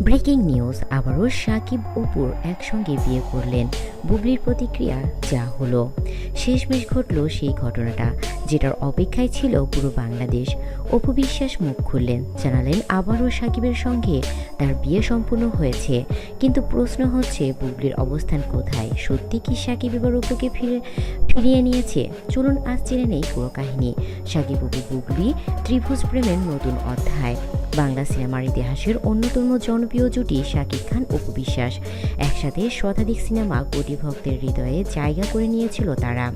Breaking news, আবারও সাকিব অপুর একসঙ্গে বিয়ে করলেন। বুবলির প্রতিক্রিয়া যা হলো। শেষমেশ ঘটল সেই ঘটনাটা, যেটার অপেক্ষায় ছিল পুরো বাংলাদেশ। অপু বিশ্বাস মুখ খুললেন, জানালেন আবারও সাকিবের সঙ্গে তার বিয়ে সম্পূর্ণ হয়েছে। কিন্তু প্রশ্ন হচ্ছে, বুবলির অবস্থান কোথায়? সত্যি কি সাকিব এবার অপুকে ফিরে, ফিরিয়ে নিয়েছে? চলুন আজ জেনে নেই পুরো কাহিনী। সাকিব অপু, বুবলি, ত্রিভুজ প্রেমের নতুন অধ্যায়। বাংলা সিনেমার ইতিহাসের অন্যতম জনপ্রিয় জুটি শাকিব খান অপু বিশ্বাস একসাথে শতাধিক সিনেমা কোটি ভক্তের হৃদয়ে জায়গা করে নিয়েছিল তারা।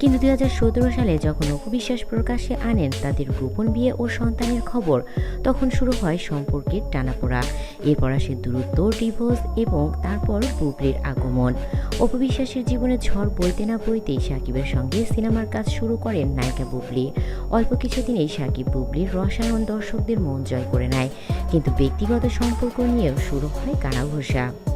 কিন্তু দুই হাজার সতেরো সালে যখন অপু বিশ্বাস প্রকাশ্যে আনেন তাদের গোপন বিয়ে ও সন্তানের খবর, তখন শুরু হয় সম্পর্কের টানাপোড়া। এরপর আসে দূরত্ব ডিভোর্স এবং তারপর বুবলির আগমন। অপবিশ্বাসের জীবনে ঝড় বইতে না বইতেই সাকিবের সঙ্গে সিনেমার কাজ শুরু করেন নায়িকা বুবলি। অল্প কিছুদিনেই সাকিব বুবলির রসায়ন দর্শকদের মন জয় করে নেয়। কিন্তু ব্যক্তিগত সম্পর্ক নিয়েও শুরু হয় কানাঘোষা।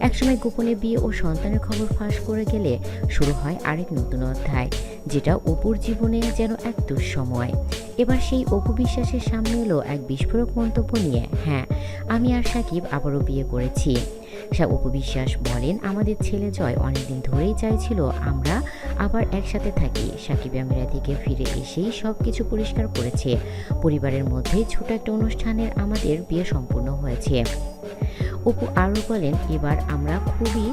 একসময় গোপনে বিয়ে ও সন্তানের খবর ফাঁস করে গেলে শুরু হয় আরেক নতুন অধ্যায়। যেটা অপুর জীবনে যেন এক দুঃসময়। এবার সেই অপু বিশ্বাসের সামনে এলো এক বিস্ফোরক মন্তব্য নিয়ে। হ্যাঁ আমি আর সাকিব আবারও বিয়ে করেছি। অপু বিশ্বাস বলেন, আমাদের ছেলে জয় অনেকদিন ধরেই চাইছিল আমরা আবার একসাথে থাকি। সাকিব আমিরা থেকে ফিরে এসেই সব কিছু পরিষ্কার করেছে। পরিবারের মধ্যে ছোট একটা অনুষ্ঠানের আমাদের বিয়ে সম্পূর্ণ হয়েছে। অপু আরও বলেন, এবার আমরা খুবই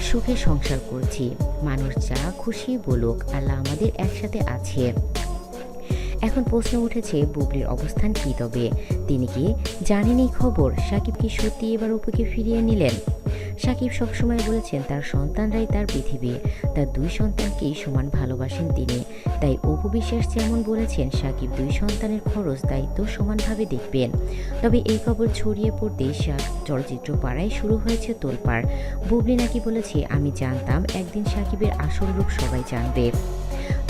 সুখে সংসার করছি। মানুষ যা খুশি বলুক, আল্লাহ আমাদের একসাথে আছে। এখন প্রশ্ন উঠেছে, বুবলির অবস্থান কী তবে? তিনি কি জানেন এই খবর? সাকিব কি সত্যি এবার অপুকে ফিরিয়ে নিলেন? সাকিব সবসময় বলেছেন তার সন্তানরাই তার পৃথিবী, তার দুই সন্তানকেই সমান ভালোবাসেন তিনি। তাই অপু বিশ্বাস যেমন বলেছেন, সাকিব দুই সন্তানের খরচ দায়িত্ব সমানভাবে দেখবেন। তবে এই খবর ছড়িয়ে পড়তেই শাক চলচ্চিত্র পাড়ায় শুরু হয়েছে তোলপাড়। বুবলি নাকি বলেছে, আমি জানতাম একদিন সাকিবের আসল রূপ সবাই জানবে।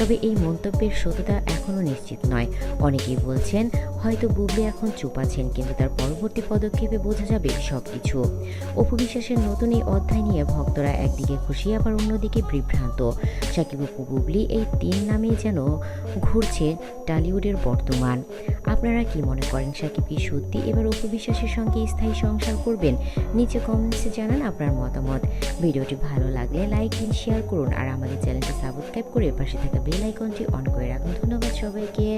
তবে এই মন্তব্যের সত্যতা এখনও নিশ্চিত নয়। অনেকেই বলছেন, হয়তো বুবলি এখন চুপ আছেন, কিন্তু তার পরবর্তী পদক্ষেপে বোঝা যাবে সব কিছু অপু বিশ্বাসের নতুন এই অধ্যায় নিয়ে ভক্তরা একদিকে খুশি, আবার অন্যদিকে বিভ্রান্ত। সাকিব অপু বুবলি এই তিন নামেই যেন ঘুরছে টালিউডের বর্তমান। আপনারা কি মনে করেন সাকিব কি সত্যি? এবার অপু বিশ্বাসের সঙ্গে স্থায়ী সংসার করবেন? নিচে কমেন্টসে জানান আপনার মতামত। ভিডিওটি ভালো লাগলে লাইক দিন শেয়ার করুন, আর আমাদের চ্যানেলটি সাবস্ক্রাইব করে পাশে থাকা বেল আইকনটি অন করে রাখুন। ধন্যবাদ সবাইকে।